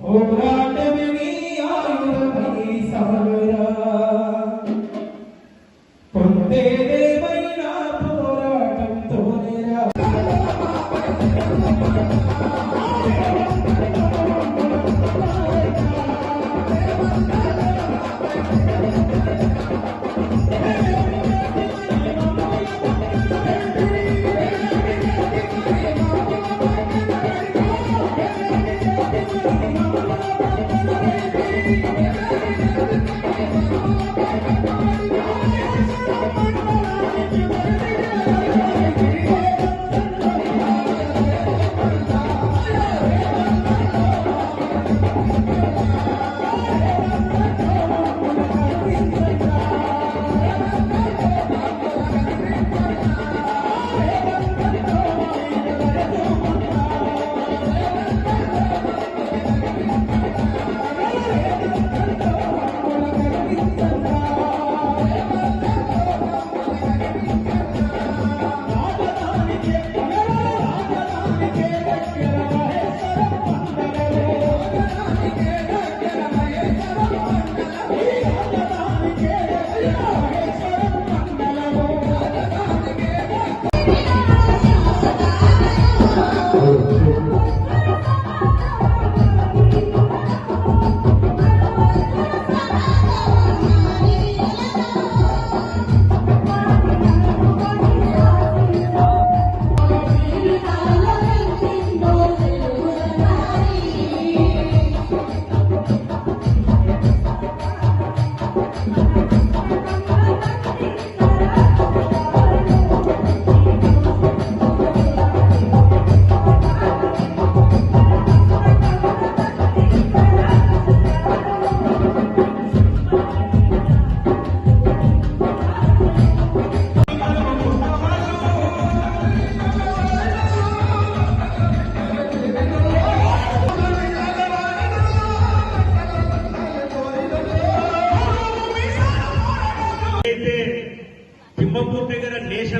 Oh,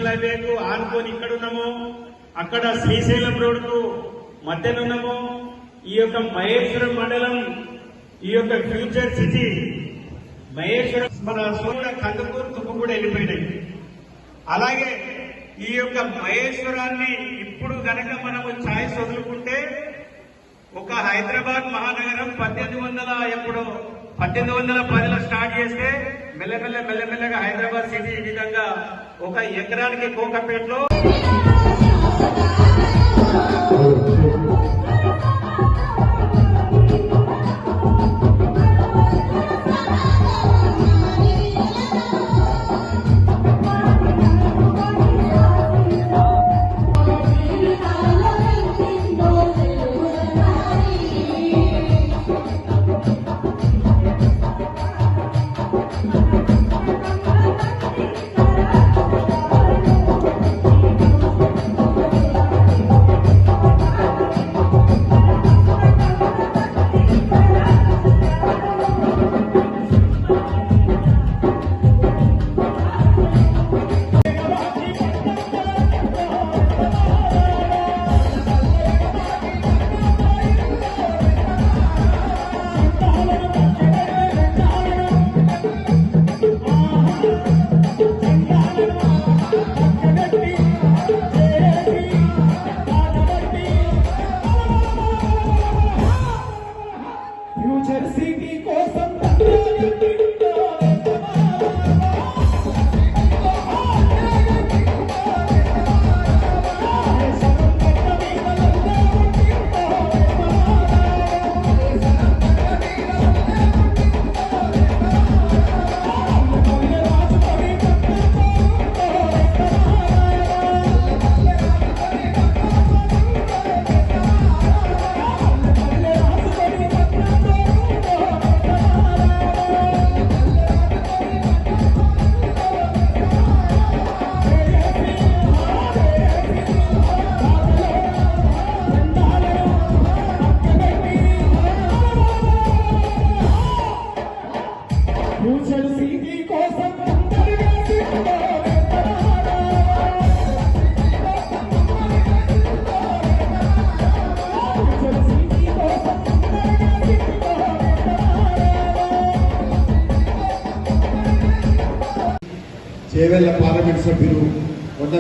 హైవేకు ఆనుకొని ఇక్కడ ఉన్నాము అక్కడ శ్రీశైలం రోడ్డుకు మధ్యలో ఉన్నాము. ఈ యొక్క మహేశ్వరం మండలం ఈ యొక్క ఫ్యూచర్ సిటీ మహేశ్వరం మన సోడ కందుకూరు తుప్పు కూడా వెళ్ళిపోయినాయి. అలాగే ఈ యొక్క మహేశ్వరాన్ని ఇప్పుడు గనక మనము ఛాయిస్ వదులుకుంటే ఒక హైదరాబాద్ మహానగరం పద్దెనిమిది వందల ఎప్పుడు పద్దెనిమిది వందల పదిలో స్టార్ట్ చేస్తే మెల్లమెల్ల మెల్లమెల్లగా హైదరాబాద్ సిటీ ఈ విధంగా ఒక ఎకరానికి కోకపేటలో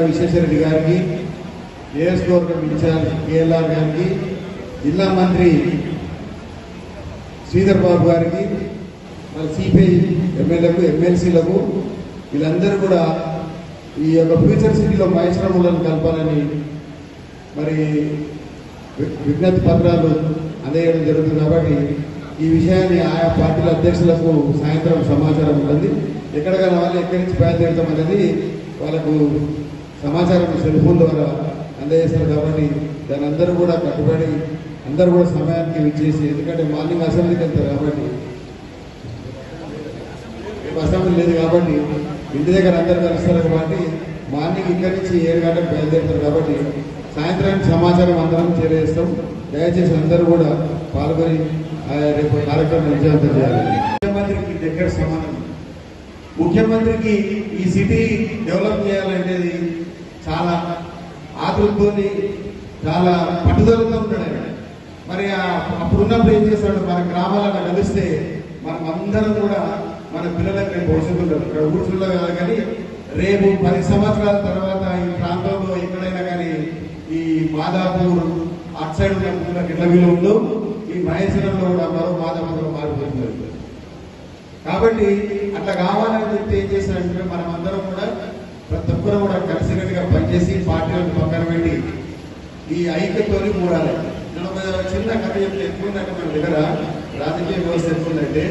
విశ్వేశ్వరరెడ్డి గారికి నియోజకవర్గం ఇన్ఛార్జ్ కేఎల్ఆర్ గారికి జిల్లా మంత్రి శ్రీధర్ బాబు గారికి మన సిపిఐ ఎమ్మెల్యేలకు ఎమ్మెల్సీలకు వీళ్ళందరూ కూడా ఈ యొక్క ఫ్యూచర్ సిటీలో మహేశ్వరములను కలపాలని మరి విజ్ఞప్తి పత్రాలు అందజేయడం జరుగుతుంది కాబట్టి ఈ విషయాన్ని ఆయా పార్టీల అధ్యక్షులకు సాయంత్రం సమాచారం ఉంటుంది. ఎక్కడికైనా వాళ్ళు ఎక్కడి నుంచి బయలుదేరుతాం అనేది వాళ్ళకు సమాచారం సెల్ ఫోన్ ద్వారా అందజేస్తారు కాబట్టి దాని అందరూ కూడా కట్టుబడి అందరూ కూడా సమయానికి విచ్చేసి ఎందుకంటే మార్నింగ్ అసెంబ్లీకి వెళ్తారు కాబట్టి. రేపు అసెంబ్లీ లేదు కాబట్టి ఇంటి దగ్గర అందరూ కలుస్తారు కాబట్టి మార్నింగ్ ఇక్కడి నుంచి ఏడు గంటలకు బయలుదేరుతారు కాబట్టి సాయంత్రానికి సమాచారం అందరం చేరేస్తాం దయచేసి అందరూ కూడా పాల్గొని ఆ, రేపు కార్యక్రమం విజయవంతం చేయాలి. ముఖ్యమంత్రికి దగ్గర సమానం. ముఖ్యమంత్రికి ఈ సిటీ డెవలప్ చేయాలంటేది ఆతృతోని చాలా పట్టుదలతో ఉంటాడు మరి ఆ- అప్పుడు ఉన్నప్పుడు ఏం చేస్తాడు మన గ్రామాలను కలిస్తే మనం అందరం కూడా మన పిల్లలకి రేపు భవిష్యత్తు ఇక్కడ ఊర్చుల్లో కాదు కానీ రేపు పది సంవత్సరాల తర్వాత ఈ ప్రాంతంలో ఎక్కడైనా కానీ ఈ మాదాపూర్ అటు సైడ్ ఉన్న ఊళ్ళకి ఎట్లా విలువ ఉందో ఈ మహేశ్వరంలో కూడా మరో మాదాపూర్లో మారిపోతుంది కాబట్టి అట్లా కావాలని చెప్తే ఏం చేశారంటే మనం అందరం కూడా ప్రతి ఒక్కరు కూడా కలిసికట్టుగా పనిచేసి పార్టీలను ఈ ఐక్యతోని మూడాలి. నేను ఒక చిన్న కథ చెప్తే ఎట్లుందంటే మన దగ్గర రాజకీయ వ్యవస్థ ఎక్కువందంటే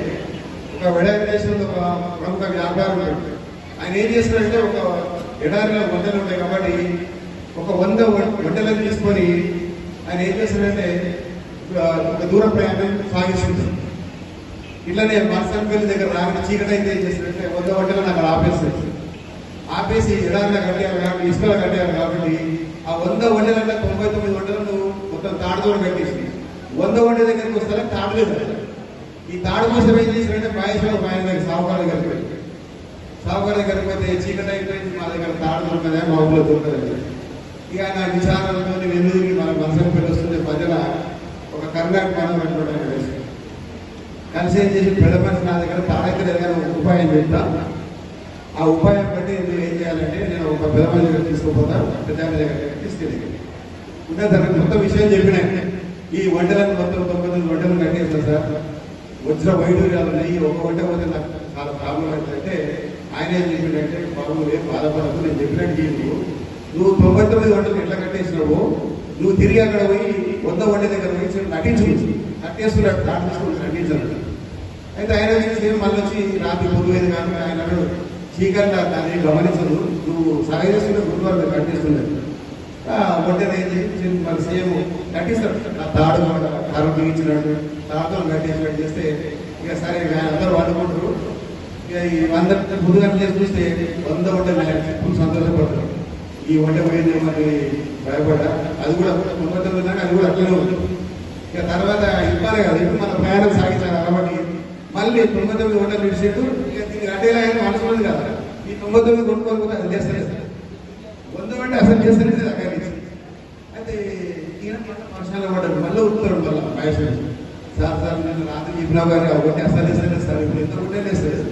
ఒక వెంకటేశ్వరుడు ఒక ప్రముఖ వ్యాపారం ఆయన ఏం చేస్తాడంటే ఒక ఎడారిలో వంటలు ఉంటాయి కాబట్టి ఒక వంద వంటలను తీసుకొని ఆయన ఏం చేస్తాడంటే ఒక దూర ప్రయాణం సాగిస్తుంటాడు ఇట్లానే మర్సంపల్లి దగ్గర రాని చీకటి అయితే ఏం చేసినట్టే వంద వంటలు నాకు ఆపేస్తుంది ఆపేసి ఎడారిలో కట్టేయాలి కాబట్టి ఇసుకలో కట్టేయాలి కాబట్టి ఆ వంద వంటలంటే తొంభై తొమ్మిది వంటలను మొత్తం తాడుతో పెట్టేసి వంద వండే దగ్గరికి వస్తే తాడులేదు ఈ తాడు కోసం ఏం చేసినంటే మహేశ్వరం ఆయన దగ్గర సావుకారు దగ్గరికి పోయి. సావుకారు దగ్గరికి పోతే చీకటి అయిపోయింది మా దగ్గర తాడు దొరకదా మా ఊళ్ళో దొరకదు. ఇక నా విచారాలతో నేను ఎందుకు మన మనసుకు వస్తుంటే ప్రజల ఒక కర్ణాటక మనం పెట్టుకోవడానికి కలిసి ఏం చేసి పెద్ద మనిషి నా దగ్గర తాడైతే దగ్గర ఒక ఉపాయం చెప్తా. ఆ ఉపాయం బట్టి నేను ఏం చేయాలంటే నేను ఒక పెద్ద దగ్గర తీసుకుపోతాను పెద్ద దగ్గర తీసుకెళ్ళి. దానికి మొత్తం విషయం చెప్పిన. ఈ వంటలను మొత్తం తొమ్మిది వంటలు కట్టేస్తా సార్. వచ్చిన వైడూర్యాలు ఉన్నాయి ఒక వంట పోతే నాకు చాలా ప్రాబ్లం అవుతుందంటే ఆయన ఏం చెప్పిండంటే బాబు ఏం బాధపడదు నేను చెప్పినట్టు నీవు నువ్వు తొంభై తొమ్మిది వంటలు ఎట్లా కట్టేసినావు నువ్వు తిరిగి అక్కడ పోయి వంద వంట దగ్గర పోయి నటించు. కట్టేస్తున్నాడు దాంట్లో తీసుకొని నటించాడు అయితే ఆయన వచ్చి మళ్ళీ వచ్చి రాత్రి పొద్దుపోయింది కానీ ఆయన స్పీకర్ దాన్ని గమనించదు నువ్వు సరైన చేస్తుంటే గురువారు కట్టిస్తున్నాడు ఒంటరి ఏం చేసి సేమ్ కట్టిస్తాడు తాడు కూడా బిగించినట్టు తాడుతో కట్టేసినట్టు చేస్తే ఇక సరే అందరూ వాడుకుంటారు. ఇక ఈ వంద ముందుగా చేసి చూస్తే వంద వంట ఫుల్ సంతోషపడతారు. ఈ వంట పోయింది మరి భయపడ్డా? అది కూడా కొంతమంది తొమ్మిది దాకా అది కూడా అట్లనే ఉంది. ఇక తర్వాత ఇవ్వాలి కదా. ఇప్పుడు మన ప్రయాణం సాగించాలి కాబట్టి మళ్ళీ తొమ్మిది తొమ్మిది వంటలు విడిచేట్టు ఇక దీనికి అడ్డేలా ఆయన మనసుకుంది కదా ఈ తొంభై తొమ్మిది కొనుక్కోకపోతే అది చేస్తలేదు. వంద వంట అసలు చేస్తలేదు అక్కడ నుంచి అయితే ఈయన వర్షాలు పడ్డాడు మళ్ళీ ఉత్తరం వల్ల మహేశ్వరి సార్ సార్ నేను రాత్రి చెప్పినా కానీ ఒకటి అసలు వేస్తలేదు సార్. ఇప్పుడు ఎంత ఉంటే వేస్తలేదు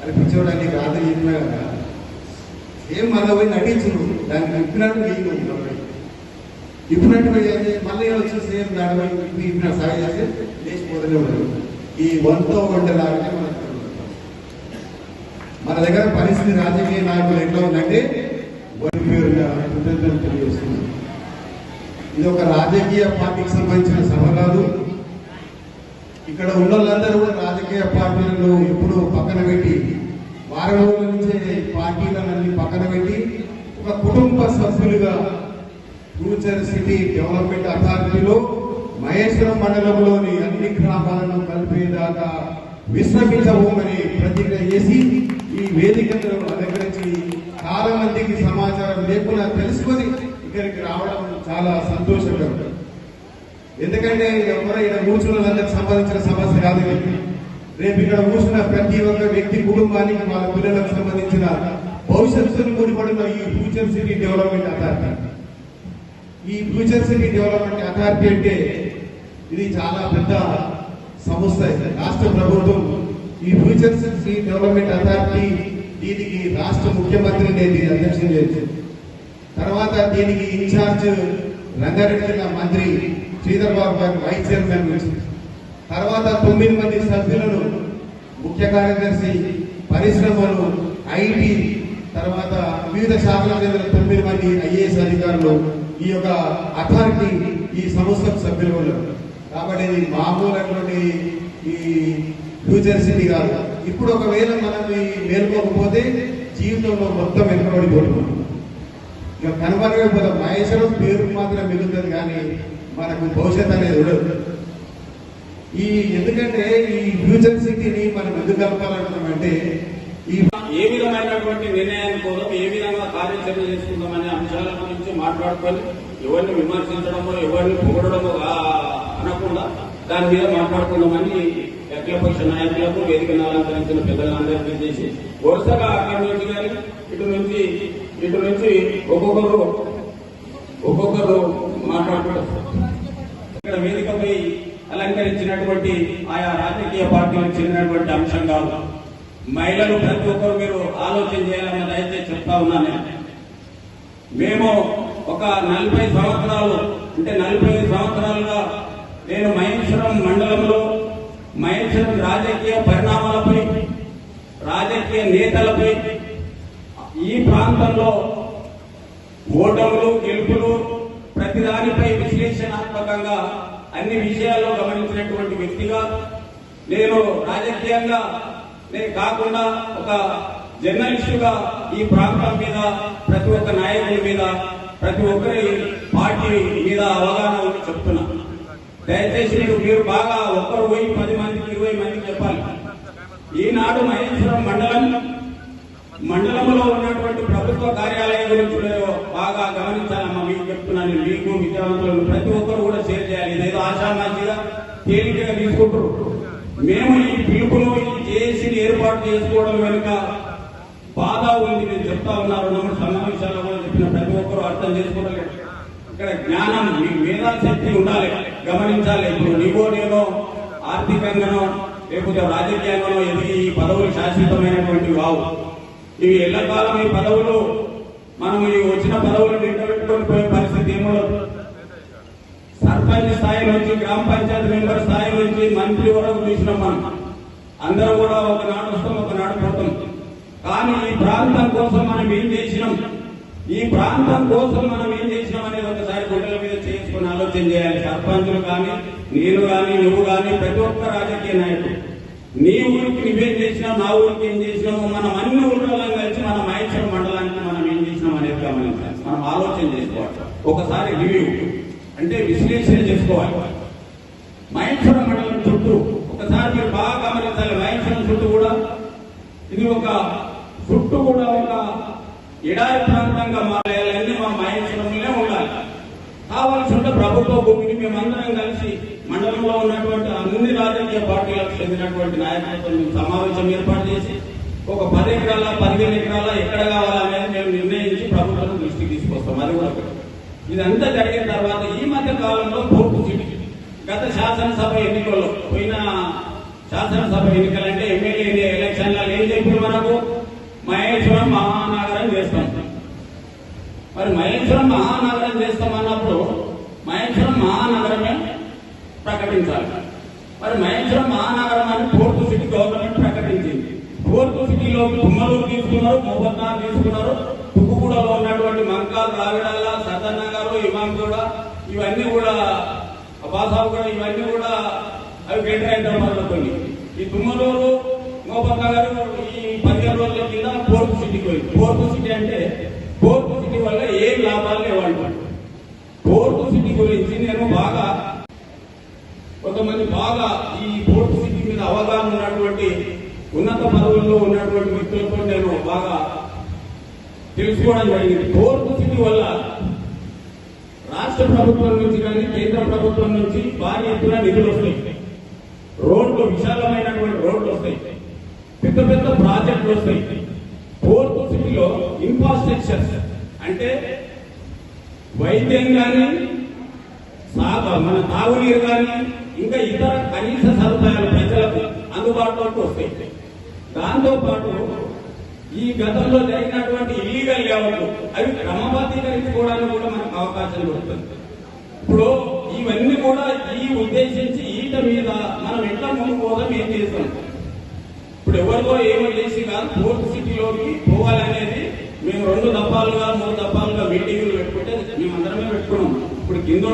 అని పిచ్చోడానికి రాత్రి చెప్పినా కదా. ఏం మళ్ళీ పోయి నటించు దానికి చెప్పినట్టు నేను ఇప్పినట్టు పోయి మళ్ళీ వచ్చి సేమ్ దాని పోయి ఇప్పి ఇప్పిన సాగు చేస్తే లేచిపోతూనే ఉండదు ఈ వంతో వంటలాగానే మనకు మన దగ్గర పరిస్థితి రాజకీయ నాయకులు ఎట్లా ఉందంటే వరి పేరుగా కృతజ్ఞతలు ఇది ఒక రాజకీయ పార్టీకి సంబంధించిన సభ కాదు. ఇక్కడ ఉన్న వాళ్ళందరూ కూడా రాజకీయ పార్టీలను ఎప్పుడూ పక్కన పెట్టి వారం రోజుల నుంచే పార్టీలన్నీ పక్కన పెట్టి ఒక కుటుంబ సభ్యులుగా ఫ్యూచర్ సిటీ డెవలప్మెంట్ అథారిటీలో మహేశ్వరం మండలంలోని అన్ని గ్రామాలను కలిపేదాకా విశ్రమించబోమని ప్రతిజ్ఞ చేసి ఈ వేదికను అలంకరించి చాలా మందికి సమాచారం లేకుండా తెలుసుకొని ఇక్కడికి రావడం చాలా సంతోషకరం. ఎందుకంటే ఎవరో ఇక్కడ కూర్చున్న వాళ్ళకి సంబంధించిన సమస్య కాదు రేపు ఇక్కడ కూర్చున్న ప్రతి ఒక్క వ్యక్తి కుటుంబానికి వాళ్ళ పిల్లలకు సంబంధించిన భవిష్యత్తును ముడిపడిన ఈ ఫ్యూచర్ సిటీ డెవలప్మెంట్ అథారిటీ. ఈ ఫ్యూచర్ సిటీ డెవలప్మెంట్ అథారిటీ అంటే ఇది చాలా పెద్ద సంస్థ అయితే రాష్ట్ర ప్రభుత్వం ఈ ఫ్యూచర్ సిటీ డెవలప్మెంట్ అథారిటీ దీనికి రాష్ట్ర ముఖ్యమంత్రి నేను అధ్యక్షం చేసింది తర్వాత దీనికి ఇన్ఛార్జ్ రంగారెడ్డి జిల్లా మంత్రి శ్రీధర్ బాబు గారు వైస్ చైర్మన్ తర్వాత తొమ్మిది మంది సభ్యులను ముఖ్య కార్యదర్శి పరిశ్రమలు ఐటీ తర్వాత వివిధ శాఖల చెందిన తొమ్మిది మంది ఐఏఎస్ అధికారులు ఈ యొక్క అథారిటీ ఈ సంస్థకు సభ్యులు ఉన్నారు. కాబట్టి ఇది మామూలైనటువంటి ఈ ఫ్యూచర్ సిటీ కాదు ఇప్పుడు ఒకవేళ మనం ఈ మేల్కోకపోతే జీవితంలో మొత్తం వెనుకబడిపోతున్నాం ఇక కనుమరుగైపోతాం మహేశ్వరం పేరు మాత్రం మిగులుతుంది కానీ మనకు భవిష్యత్ అనేది ఉండదు. ఈ ఎందుకంటే ఈ ఫ్యూచర్ సిటీని మనం ఎందుకు కలపాలనుకున్నామంటే ఈ ఏ విధమైనటువంటి నిర్ణయాన్ని కోసం ఏ విధంగా కార్యాచరణ చేసుకుందామనే అంశాల గురించి మాట్లాడుకొని ఎవరిని విమర్శించడమో ఎవరిని పొగడమో అనకుండా దాని మీద మాట్లాడుకుందామని అఖిలపక్ష నాయకులకు వేదిక అలంకరించిన పెద్దలందరికీ చేసి వరుసగా అక్కడి నుంచి కానీ ఇటు నుంచి ఇటు నుంచి ఒక్కొక్కరు ఒక్కొక్కరు మాట్లాడుకుంటారు. ఇక్కడ వేదికపై అలంకరించినటువంటి ఆయా రాజకీయ పార్టీలకు చెందినటువంటి అంశం కాదు. మహిళలు ప్రతి ఒక్కరు మీరు ఆలోచన చేయాలని అయితే చెప్తా ఉన్నాను. మేము ఒక నలభై సంవత్సరాలు అంటే నలభై ఐదు సంవత్సరాలుగా నేను మహేశ్వరం మండలంలో మహేశ్వరం రాజకీయ పరిణామాలపై రాజకీయ నేతలపై ఈ ప్రాంతంలో ఓటములు గెలుపులు ప్రతిదానిపై విశ్లేషణాత్మకంగా అన్ని విషయాల్లో గమనించినటువంటి వ్యక్తిగా నేను రాజకీయంగా నేను కాకుండా ఒక జర్నలిస్టుగా ఈ ప్రాంతం మీద ప్రతి ఒక్క నాయకుడి మీద ప్రతి ఒక్కరి పార్టీ మీద అవగాహన చెప్తున్నా. దయచేసి నీకు మీరు బాగా ఒక్కరు పోయి పది మందికి ఇరవై మందికి చెప్పాలి. ఈనాడు మహేశ్వరం మండలం మండలంలో ఉన్నటువంటి ప్రభుత్వ కార్యాలయం గురించి బాగా గమనించాలమ్మా. మీకు చెప్తున్నాను మీకు విద్యావంతులు ప్రతి ఒక్కరు కూడా షేర్ చేయాలి. ఇదేదో ఆశామాషిగా తేలికగా తీసుకుంటారు మేము ఈ పిలుపును ఈ జేఏసీని ఏర్పాటు చేసుకోవడం వెనుక బాధ ఉంది. నేను చెప్తా ఉన్నారు సమావేశాల్లో కూడా చెప్పిన ప్రతి ఒక్కరు అర్థం చేసుకోవడం ఇక్కడ జ్ఞానం మీ మేధాశక్తి ఉండాలి. గమనించాలి. ఇప్పుడు నీవో నేనో ఆర్థికంగానో లేకపోతే రాజకీయంగానో ఎదిగి ఈ పదవులు శాశ్వతమైనటువంటివి కావు ఇవి ఎల్లకాలం ఈ పదవులు. మనం ఈ వచ్చిన పదవులు నిలబెట్టుకొని పోయే పరిస్థితి ఏమో సర్పంచ్ స్థాయి నుంచి గ్రామ పంచాయతీ మెంబర్ స్థాయి నుంచి మంత్రి వరకు చూసినాం మనం. అందరం కూడా ఒకనాడు వస్తాం ఒకనాడు పోతాం. కానీ ఈ ప్రాంతం కోసం మనం ఏం చేసినాం? ఈ ప్రాంతం కోసం మనం ఏం చేసినాం అనేది ఒకసారి గుడ్డల మీద చేయించుకుని ఆలోచన చేయాలి. సర్పంచులు కానీ నేను కానీ నువ్వు కానీ ప్రతి ఒక్క రాజకీయ నాయకుడు. నీ ఊరికి నువ్వేం చేసినావు నా ఊరికి ఏం చేసినావు మనం అన్ని ఊళ్ళలో కలిసి మన మహేశ్వరం మండలానికి మనం ఏం చేసినాం అనేది గమనించాలి. మనం ఆలోచన చేసుకోవాలి. ఒకసారి రివ్యూ అంటే విశ్లేషణ చేసుకోవాలి. మహేశ్వరం మండలం చుట్టూ ఒకసారి మీరు బాగా గమనించాలి. మహేశ్వరం చుట్టూ కూడా ఇది ఒక చుట్టూ కూడా ఒక ఎడారి ప్రాంతంగా మారాలన్నీ మా మహేశ్వరంలోనే ఉండాలి. కావాల్సిన ప్రభుత్వ భూమిని మేమందరం కలిసి మండలంలో ఉన్నటువంటి అన్ని రాజకీయ పార్టీలకు చెందినటువంటి నాయకులతో మేము సమావేశం ఏర్పాటు చేసి ఒక పది ఎకరాల పదిహేను ఎకరాల ఎక్కడ కావాలనేది మేము నిర్ణయించి ప్రభుత్వం దృష్టికి తీసుకొస్తాం. అది కూడా ఒకటి. ఇదంతా జరిగిన తర్వాత ఈ మధ్య కాలంలో పోర్టు సిటీ గత శాసనసభ ఎన్నికల్లో పోయిన శాసనసభ ఎన్నికలంటే ఎమ్మెల్యే ఎలక్షన్లలో ఏం చెప్పారు మనకు? మహేశ్వరం మహానగరం చేస్తాం. మరి మహేశ్వరం మహానగరం చేస్తామన్నప్పుడు మహేశ్వరం మహానగరమే ప్రకటించాలి. మరి మహేశ్వరం మహానగరం అని ఫోర్త్ సిటీ గవర్నమెంట్ ప్రకటించింది. ఫోర్త్ సిటీలో తుమ్మలూరు తీసుకున్నారు మోహత్నార్ తీసుకున్నారు తుక్కుగూడలో ఉన్నటువంటి మంకాల్ రావిడాల సదర్ నగర్ ఇమాంగూడ ఇవన్నీ కూడా బాసాబు కూడా ఇవన్నీ కూడా అవి గ్రేటర్ హైదరాబాద్ కొన్ని ఈ తుమ్మలూరు మోహన్ నగర్ ఈ పదిహేను రోజుల కింద ఫోర్త్ సిటీకి పోయింది. ఫోర్త్ సిటీ అంటే వల్ల ఏం లాభాలు లేవాళ్ళు పోర్టు సిటీ గురించి నేను బాగా కొంతమంది బాగా ఈ పోర్టు సిటీ మీద అవగాహన ఉన్నటువంటి ఉన్నత పదవుల్లో ఉన్నటువంటి వ్యక్తులతో నేను బాగా తెలుసుకోవడం జరిగింది. పోర్టు సిటీ వల్ల రాష్ట్ర ప్రభుత్వం నుంచి కానీ కేంద్ర ప్రభుత్వం నుంచి భారీ ఎత్తున నిధులు వస్తాయి. రోడ్లు విశాలమైనటువంటి రోడ్లు వస్తాయి. పెద్ద పెద్ద ప్రాజెక్టులు వస్తాయి. పోర్టు సిటీలో ఇన్ఫ్రాస్ట్రక్చర్ అంటే వైద్యం కానీ సాగు మన తాగునీరు కానీ ఇంకా ఇతర కనీస సదుపాయాలు ప్రజలకు అందుబాటులోకి వస్తాయి. దాంతో పాటు ఈ గతంలో జరిగినటువంటి ఇల్లీగల్ లేవట్లు అవి క్రమబద్ధీకరించుకోవడానికి కూడా మనకు అవకాశం దొరుకుతుంది. ఇప్పుడు ఇవన్నీ కూడా ఈ ఉద్దేశించి ఈట మీద మనం ఎట్లా ముందు పోదాం ఏం చేస్తాం? ఇప్పుడు ఎవరితో ఏమో చేసి కాదు ఫోర్త్ సిటీలోకి పోవాలనేది మేము రెండు దప్పాలుగా మూడు దప్పాలుగా మీటింగ్లు పెట్టుకుంటే మేము అందరమే పెట్టుకున్నాం. ఇప్పుడు కింద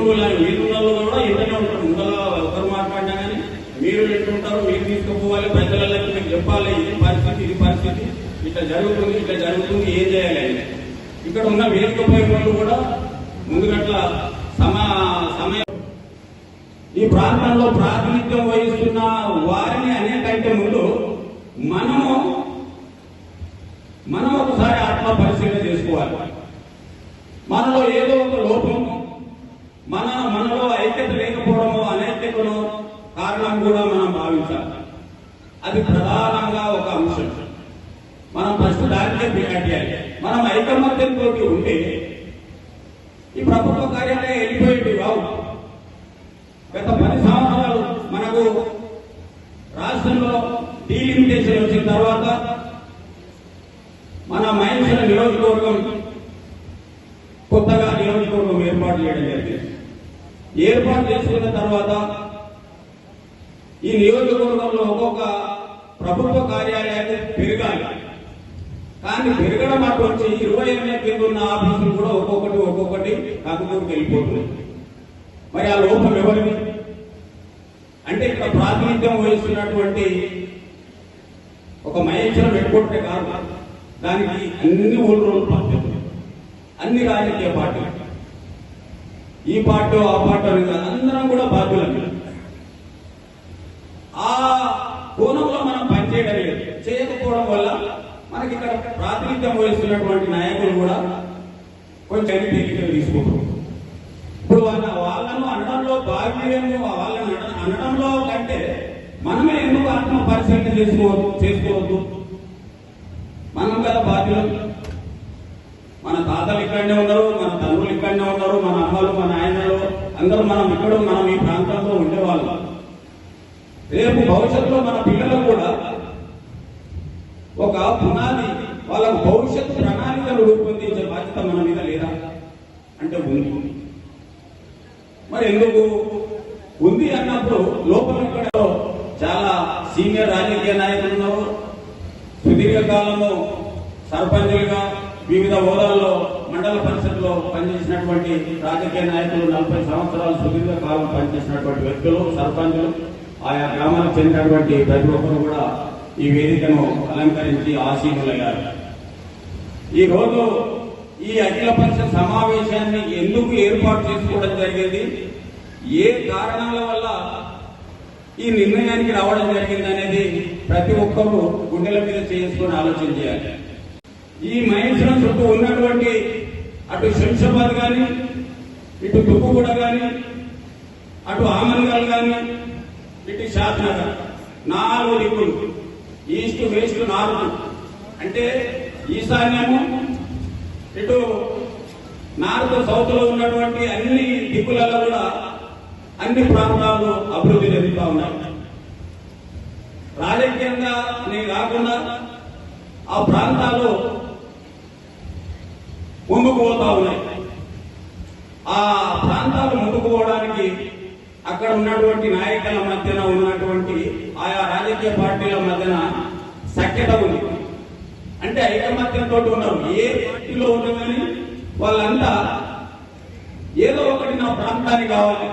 వీళ్ళు కూడా ఇంటనే ఉంటారు. ముందర ఒకరు మాట్లాడినా కానీ మీరు ఎట్లుంటారు మీరు తీసుకుపోవాలి. ప్రజలకి మీకు చెప్పాలి ఇది పరిస్థితి ఇది పరిస్థితి. ఇట్లా జరుగుతుంది ఇట్లా జరుగుతుంది ఏం చేయాలి అని. ఇక్కడ ఉన్న వేసుకుపోయే వాళ్ళు కూడా ముందుగట్ల సమ సమయం. ఈ ప్రాంతంలో ప్రాతినిధ్యం వహిస్తున్న వారిని అనేకంటే ముందు మనము మనం ఒకసారి ఆత్మ పరిశీలన చేసుకోవాలి. మనలో ఏదో ఒక లోపం మన మనలో ఐక్యత లేకపోవడము అనైక్యతను కారణం కూడా మనం భావించాలి. అది ప్రధానంగా ఒక అంశం. మనం ఫస్ట్ దానికే ప్రియారిటీ మనం ఐకమత్యంతో ఉంటే ఈ ప్రభుత్వ కార్యాలయం వెళ్ళిపోయింది కావు. గత పది సంవత్సరాలు మనకు రాష్ట్రంలో డీలిమిటేషన్ వచ్చిన తర్వాత మన మహేశ్వర నియోజకవర్గం కొత్తగా నియోజకవర్గం ఏర్పాటు చేయడం జరిగింది ఏర్పాటు చేసుకున్న తర్వాత ఈ నియోజకవర్గంలో ఒక్కొక్క ప్రభుత్వ కార్యాలయాలు పెరగాలి. కానీ పెరగడం వచ్చి ఇరవై ఎనిమిది కింద ఉన్న ఆఫీసులు కూడా ఒక్కొక్కటి ఒక్కొక్కటి కాకపోతే వెళ్ళిపోతుంది మరి ఆ లోపం ఎవరిది? అంటే ఇక్కడ ప్రాతినిధ్యం వహిస్తున్నటువంటి ఒక మహేశ్వరం పెట్టుకుంటే కాదు. దానికి అన్ని ఊళ్ళో బాధ్యత అన్ని రాజకీయ పార్టీలు. ఈ పార్టీ ఆ పార్టీ అని అందరం కూడా బాధ్యులమే ఆ కోణంలో మనం పనిచేయడం లేదు. చేయకపోవడం వల్ల మనకి ఇక్కడ ప్రాతినిధ్యం వహిస్తున్నటువంటి నాయకులు కూడా కొంచెం తేలికగా తీసుకుంటారు ఇప్పుడు వాళ్ళ వాళ్ళను అనడంలో భాగ్యము వాళ్ళని అనడంలో కంటే మనమే ఎందుకు ఆత్మ పరిశీలన చేసుకోవద్దు చేసుకోవద్దు? మనం కదా బాధ్యులం. మన తాతలు ఇక్కడనే ఉన్నారు మన ఇక్కడనే ఉన్నారు మన అమ్మలు మన ఆయనలు అందరూ మనం ఇక్కడ మనం ఈ ప్రాంతంలో ఉండేవాళ్ళం. రేపు భవిష్యత్తులో మన పిల్లలకు కూడా ఒక పునాది వాళ్ళకు భవిష్యత్తు ప్రణాళికలు రూపొందించే బాధ్యత మన మీద లేదా? అంటే ఉంది. మరి ఎందుకు? ఉంది అన్నప్పుడు లోపల ఇక్కడ చాలా సీనియర్ రాజకీయ నాయకులు ఉన్నారు. సుదీర్ఘ కాలంలో సర్పంచులుగా వివిధ హోదాల్లో మండల పరిషత్లో పనిచేసినటువంటి రాజకీయ నాయకులు నలభై సంవత్సరాలు సుదీర్ఘ కాలం పనిచేసినటువంటి వ్యక్తులు సర్పంచులు ఆయా గ్రామాలకు చెందినటువంటి ప్రతి ఒక్కరు కూడా ఈ వేదికను అలంకరించి ఆశీనులయ్యారు ఈ రోజు ఈ అఖిల పరిషత్ సమావేశాన్ని ఎందుకు ఏర్పాటు చేసుకోవడం జరిగేది? ఏ కారణాల వల్ల ఈ నిర్ణయానికి రావడం జరిగింది అనేది ప్రతి ఒక్కరూ గుండెల మీద చేసుకొని ఆలోచన చేయాలి. ఈ మహేశ్వరం చుట్టూ ఉన్నటువంటి అటు శంషాబాద్ కానీ ఇటు తుప్పుగూడ కానీ అటు ఆమన్గల్ కానీ ఇటు షాద్నగర్. నాలుగు దిక్కులు. East west north. అంటే ఈశాన్యము ఇటు నార్త్ సౌత్లో ఉన్నటువంటి అన్ని దిక్కులలో కూడా అన్ని ప్రాంతాలు అభివృద్ధి చెందుతా ఉన్నాయి. రాజకీయంగా నేను కాకుండా ఆ ప్రాంతాలు ముందుకు పోతా ఉన్నాయి. ఆ ప్రాంతాలు ముందుకు పోవడానికి అక్కడ ఉన్నటువంటి నాయకుల మధ్యన ఉన్నటువంటి ఆయా రాజకీయ పార్టీల మధ్యన సఖ్యత ఉంది. అంటే ఐకమత్యంతో ఉన్నారు ఏ పార్టీలో ఉన్నా కానీ వాళ్ళంతా ఏదో ఒకటి నా ప్రాంతానికి కావాలి.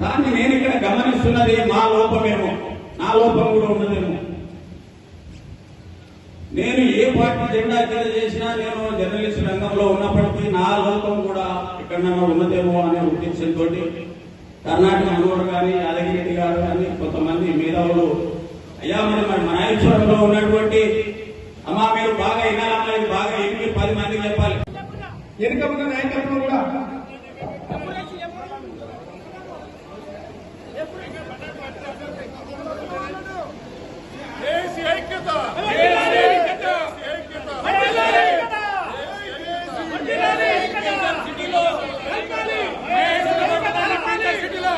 కానీ నేను ఇక్కడ గమనిస్తున్నది మా లోపమేమో. నా లోపం కూడా ఉన్నదేమో. నేను ఏ పార్టీ జెండా కింద చేసినా నేను జర్నలిస్ట్ రంగంలో ఉన్నప్పటికీ నా లోకం కూడా ఎక్కడైనా ఉన్నదేమో అనే ఉద్దేశంతో కర్ణాటక మనోడు కానీ యాదగిరెడ్డి గారు కానీ కొంతమంది మేధావులు అయ్యా మరి మన మనాయేశ్వరంలో ఉన్నటువంటి అమ్మా మీరు బాగా వినాలమ్మా బాగా ఎన్ని పది మందికి చెప్పాలి వెనుక ఉన్న నాయకత్వం కూడా దేశీ ఐక్యత దేశీ ఐక్యత దేశీ ఐక్యత సిటీలో మహేశ్వర మండలాన్ని సిటీలో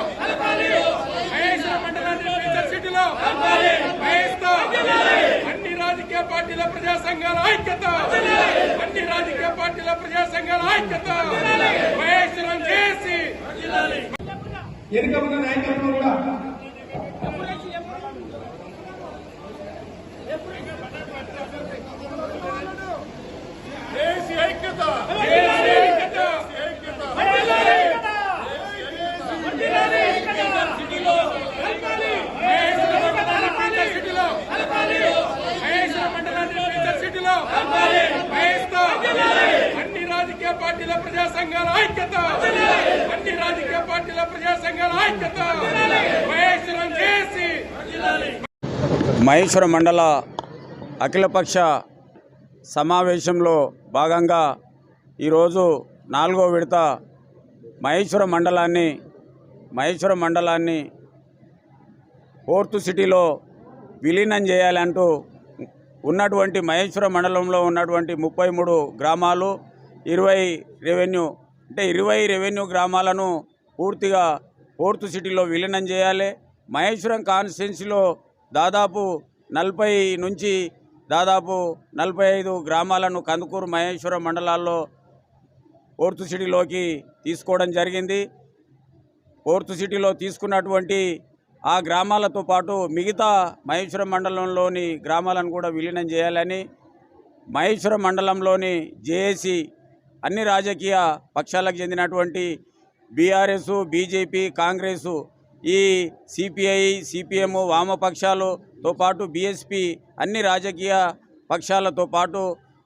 మహేశ్వర మండలాన్ని సిటీలో మహేశ్వర అన్ని రాజకీయ పార్టీల ప్రజా సంఘాల ఐక్యత. అన్ని రాజకీయ పార్టీల ప్రజా సంఘాల ఐక్యత. మహేశ్వరం చేసి వెనుక ఉన్న నాయకత్వం కూడా దేశీ ఐక్యత దేశీ ఐక్యత ఐక్యత సిటీలో మహేశ్వర మండలాన్ని ఫ్యూచర్ సిటీలో మహేశ్వర మండలాన్ని ఫ్యూచర్ సిటీలో మహేస్తా అన్ని రాజకీయ పార్టీల ప్రజా సంఘాల ఐక్యత అన్ని రాజకీయ పార్టీల ప్రజా సంఘాల ఐక్యత మహేశ్వరం చేసి మహేశ్వర మండల అఖిలపక్ష సమావేశంలో భాగంగా ఈరోజు నాలుగో విడత మహేశ్వర మండలాన్ని మహేశ్వర మండలాన్ని ఫోర్త్ సిటీలో విలీనం చేయాలంటూ ఉన్నటువంటి మహేశ్వర మండలంలో ఉన్నటువంటి ముప్పై మూడు గ్రామాలు ఇరవై రెవెన్యూ అంటే ఇరవై రెవెన్యూ గ్రామాలను పూర్తిగా ఫోర్త్ సిటీలో విలీనం చేయాలి. మహేశ్వరం కాన్స్టిట్యున్సీలో దాదాపు నలభై నుంచి దాదాపు నలభై ఐదు గ్రామాలను కందుకూరు మహేశ్వరం మండలాల్లో ఫోర్త్ సిటీలోకి తీసుకోవడం జరిగింది. ఫోర్త్ సిటీలో తీసుకున్నటువంటి ఆ గ్రామాలతో పాటు మిగతా మహేశ్వరం మండలంలోని గ్రామాలను కూడా విలీనం చేయాలని మహేశ్వరం మండలంలోని జేఏసీ అన్ని రాజకీయ పక్షాలకు చెందినటువంటి బీఆర్ఎస్ బీజేపీ కాంగ్రెసు ఈ సిపిఐ సిపిఎం వామపక్షాలు తో పాటు బీఎస్పీ అన్ని రాజకీయ పక్షాలతో పాటు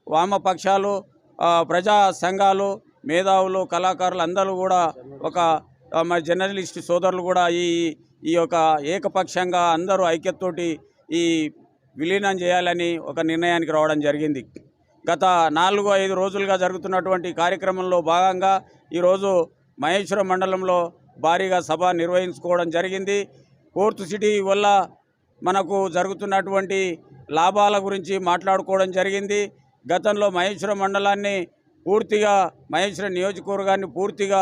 వామపక్షాలు ప్రజా సంఘాలు మేధావులు కళాకారులు అందరూ కూడా ఒక మన జర్నలిస్ట్ సోదరులు కూడా ఈ ఈ యొక్క ఏకపక్షంగా అందరూ ఐక్యతతోటి ఈ విలీనం చేయాలని ఒక నిర్ణయానికి రావడం జరిగింది. గత నాలుగు ఐదు రోజులుగా జరుగుతున్నటువంటి కార్యక్రమంలో భాగంగా ఈరోజు మహేశ్వరం మండలంలో భారీగా సభ నిర్వహించుకోవడం జరిగింది. ఫోర్త్ సిటీ వల్ల మనకు జరుగుతున్నటువంటి లాభాల గురించి మాట్లాడుకోవడం జరిగింది. గతంలో మహేశ్వరం మండలాన్ని పూర్తిగా మహేశ్వరం నియోజకవర్గాన్ని పూర్తిగా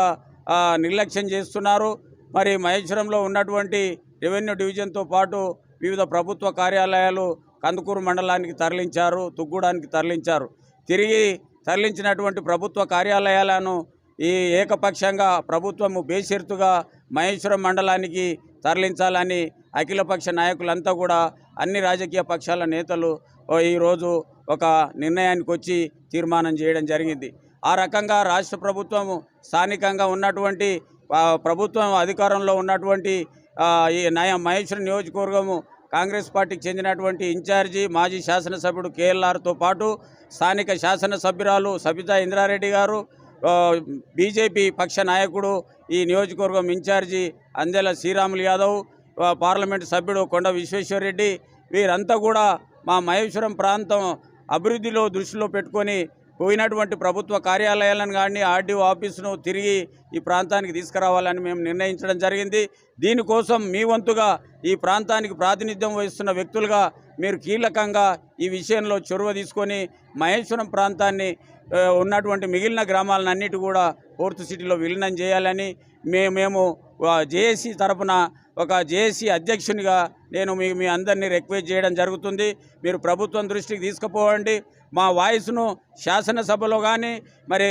నిర్లక్ష్యం చేస్తున్నారు. మరి మహేశ్వరంలో ఉన్నటువంటి రెవెన్యూ డివిజన్తో పాటు వివిధ ప్రభుత్వ కార్యాలయాలు కందుకూరు మండలానికి తరలించారు తుగ్గూడానికి తరలించారు. తిరిగి తరలించినటువంటి ప్రభుత్వ కార్యాలయాలను ఈ ఏకపక్షంగా ప్రభుత్వము బేషరతుగా మహేశ్వరం మండలానికి తరలించాలని అఖిలపక్ష నాయకులంతా కూడా అన్ని రాజకీయ పక్షాల నేతలు ఈరోజు ఒక నిర్ణయానికి వచ్చి తీర్మానం చేయడం జరిగింది. ఆ రకంగా రాష్ట్ర ప్రభుత్వం స్థానికంగా ఉన్నటువంటి ప్రభుత్వం అధికారంలో ఉన్నటువంటి ఈ నయ మహేశ్వరం నియోజకవర్గము కాంగ్రెస్ పార్టీకి చెందినటువంటి ఇన్ఛార్జి మాజీ శాసనసభ్యుడు కేఎల్ఆర్తో పాటు స్థానిక శాసనసభ్యురాలు సబితా ఇంద్రారెడ్డి గారు బీజేపీ పక్ష నాయకుడు ఈ నియోజకవర్గం in charge Andela Sriramulu Yadav parliament సభ్యుడు కొండ విశ్వేశ్వరరెడ్డి వీరంతా కూడా మా మహేశ్వరం ప్రాంతం అభివృద్ధిలో దృష్టిలో పెట్టుకొని పోయినటువంటి ప్రభుత్వ కార్యాలయాలను కానీ ఆర్డీఓ ఆఫీసును తిరిగి ఈ ప్రాంతానికి తీసుకురావాలని మేము నిర్ణయించడం జరిగింది. దీనికోసం మీ వంతుగా ఈ ప్రాంతానికి ప్రాతినిధ్యం వహిస్తున్న వ్యక్తులుగా మీరు కీలకంగా ఈ విషయంలో చొరవ తీసుకొని మహేశ్వరం ప్రాంతాన్ని ఉన్నటువంటి మిగిలిన గ్రామాలన్నిటి కూడా ఫోర్త్ సిటీలో విలీనం చేయాలని మే మేము జేఏసీ తరపున ఒక జేఏసీ అధ్యక్షునిగా నేను మీ మీ అందరినీ రిక్వెస్ట్ చేయడం జరుగుతుంది. మీరు ప్రభుత్వం దృష్టికి తీసుకుపోవండి. మా వాయిస్ను శాసనసభలో కానీ మరి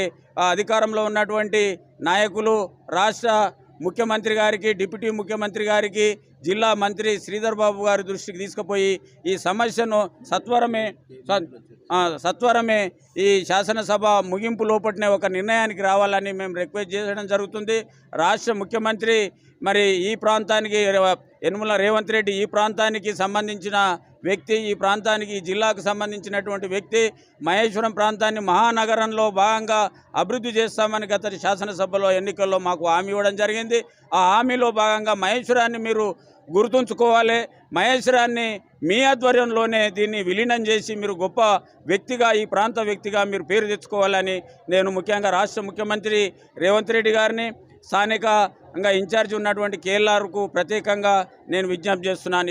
అధికారంలో ఉన్నటువంటి నాయకులు రాష్ట్ర ముఖ్యమంత్రి గారికి డిప్యూటీ ముఖ్యమంత్రి గారికి జిల్లా మంత్రి శ్రీధర్ బాబు గారి దృష్టికి తీసుకుపోయి ఈ సమస్యను సత్వరమే సత్వరమే ఈ శాసనసభ ముగింపు లోపటినే ఒక నిర్ణయానికి రావాలని మేము రిక్వెస్ట్ చేయడం జరుగుతుంది. రాష్ట్ర ముఖ్యమంత్రి మరి ఈ ప్రాంతానికి యనుమల రేవంత్ రెడ్డి ఈ ప్రాంతానికి సంబంధించిన వ్యక్తి ఈ ప్రాంతానికి ఈ జిల్లాకు సంబంధించినటువంటి వ్యక్తి మహేశ్వరం ప్రాంతాన్ని మహానగరంలో భాగంగా అభివృద్ధి చేస్తామని గత శాసనసభలో ఎన్నికల్లో మాకు హామీ ఇవ్వడం జరిగింది. ఆ హామీలో భాగంగా మహేశ్వరాన్ని మీరు గుర్తుంచుకోవాలి. మహేశ్వరాన్ని మీ ఆధ్వర్యంలోనే దీన్ని విలీనం చేసి మీరు గొప్ప వ్యక్తిగా ఈ ప్రాంత వ్యక్తిగా మీరు పేరు తెచ్చుకోవాలని నేను ముఖ్యంగా రాష్ట్ర ముఖ్యమంత్రి రేవంత్ రెడ్డి గారిని స్థానికంగా ఇన్ఛార్జ్ ఉన్నటువంటి కేఎల్ఆర్కు ప్రత్యేకంగా నేను విజ్ఞప్తి చేస్తున్నాను.